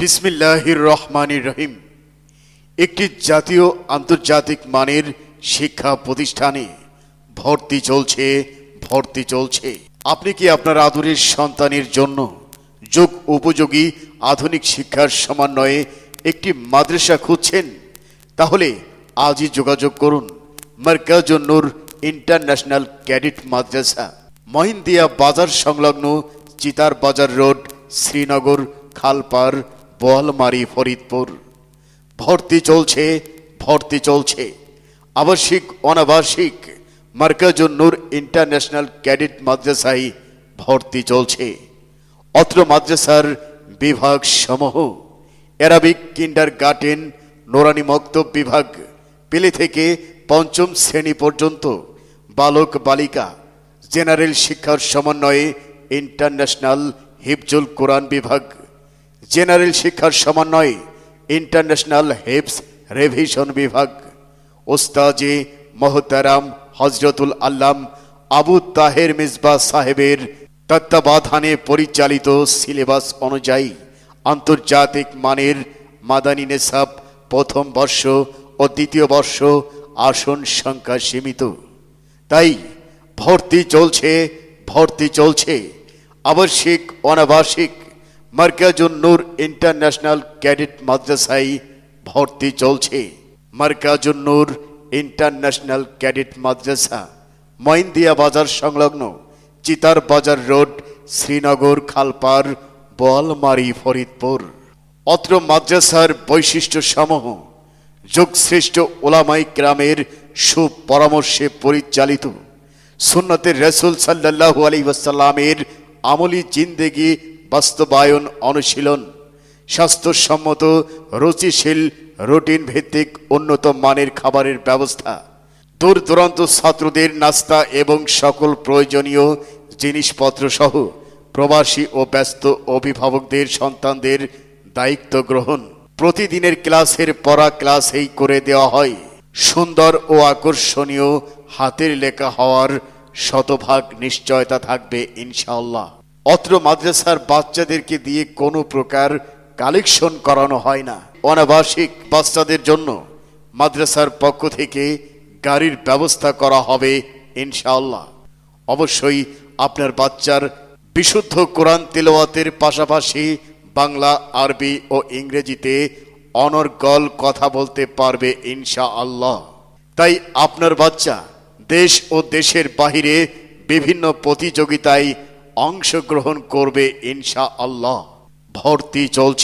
বিসমিল্লাহির রহমানির রহিম। একটি জাতীয় আন্তর্জাতিক মানের শিক্ষা প্রতিষ্ঠানে ভর্তি চলছে ভর্তি চলছে। আপনি কি আপনার আদরের সন্তানের জন্য যোগ উপযোগী আধুনিক শিক্ষার সমন্বয়ে একটি মাদ্রাসা খুঁজছেন? তাহলে আজই যোগাযোগ করুন মার্কাজুন্নুর ইন্টারন্যাশনাল ক্যাডেট মাদ্রাসা, মহিন্দিয়া বাজার সংলগ্ন চিতার বাজার রোড, শ্রীনগর, খালপার বোয়ালমারি ফরিদপুর। ভর্তি চলছে ভর্তি চলছে। আবাসিক, অনাবাসিক, মার্কাজুন্নুর ইন্টারন্যাশনাল ক্যাডেট মাদ্রাসায় ভর্তি চলছে। অত্র মাদ্রাসার বিভাগ সমূহ অ্যারাবিক কিন্ডার গার্ডেন নোরানি বিভাগ, পেলে থেকে পঞ্চম শ্রেণি পর্যন্ত, বালক বালিকা, জেনারেল শিক্ষার সমন্বয়ে ইন্টারন্যাশনাল হিফজুল কোরআন বিভাগ। জেনারেল শিক্ষার সমন্বয়ে ইন্টারন্যাশনাল হেপস রেভিশন বিভাগ। ওস্তাজে মহতারাম হজরতুল আল্লাম আবু তাহের মিসবা সাহেবের তত্ত্বাবধানে পরিচালিত সিলেবাস অনুযায়ী আন্তর্জাতিক মানের মাদানী নেসাব প্রথম বর্ষ ও দ্বিতীয় বর্ষ আসন সংখ্যা সীমিত। তাই ভর্তি চলছে ভর্তি চলছে। আবশ্যিক অনাবাসিক মার্কাজুন নূর ইন্টারন্যাশনাল ক্যাডেট মাদ্রাসায় ভর্তি চলছে। মার্কাজুন নূর ইন্টারন্যাশনাল ক্যাডেট মাদ্রাসা, মইন্দিয়া বাজার সংলগ্ন চিতার বাজার রোড, শ্রীনগর, খালপার, বোয়ালমারি, ফরিদপুর। অত্র মাদ্রাসার বৈশিষ্ট্য সমূহ যোগশ্রেষ্ঠ ওলামাই গ্রামের সুপরামর্শে পরিচালিত। সুন্নতের রসুল সাল্লাহু আলী ওয়াসাল্লামের আমলি জিন্দেগি বাস্তবায়ন, অনুশীলন, স্বাস্থ্যসম্মত, রুচিশীল, রুটিন ভিত্তিক উন্নত মানের খাবারের ব্যবস্থা দূর দূরান্ত ছাত্রদের নাস্তা এবং সকল প্রয়োজনীয় জিনিসপত্র সহ প্রবাসী ও ব্যস্ত অভিভাবকদের সন্তানদের দায়িত্ব গ্রহণ। প্রতিদিনের ক্লাসের পড়া ক্লাসেই করে দেওয়া হয়। সুন্দর ও আকর্ষণীয় হাতের লেখা হওয়ার শতভাগ নিশ্চয়তা থাকবে ইনশাআল্লাহ। অত্র মাদ্রাসার বাচ্চাদেরকে দিয়ে কোনো প্রকার কালেকশন করানো হয় না। অনাবাসিক বাচ্চাদের জন্য মাদ্রাসার পক্ষ থেকে গাড়ির ব্যবস্থা করা হবে ইনশাআল্লাহ। অবশ্যই আপনার বাচ্চার বিশুদ্ধ কোরআন তেলাওয়াতের পাশাপাশি বাংলা, আরবি ও ইংরেজিতে অনর্গল কথা বলতে পারবে ইনশা আল্লাহ তাই আপনার বাচ্চা দেশ ও দেশের বাহিরে বিভিন্ন প্রতিযোগিতায় অংশগ্রহণ করবে ইনশা আল্লাহ ভর্তি চলছে।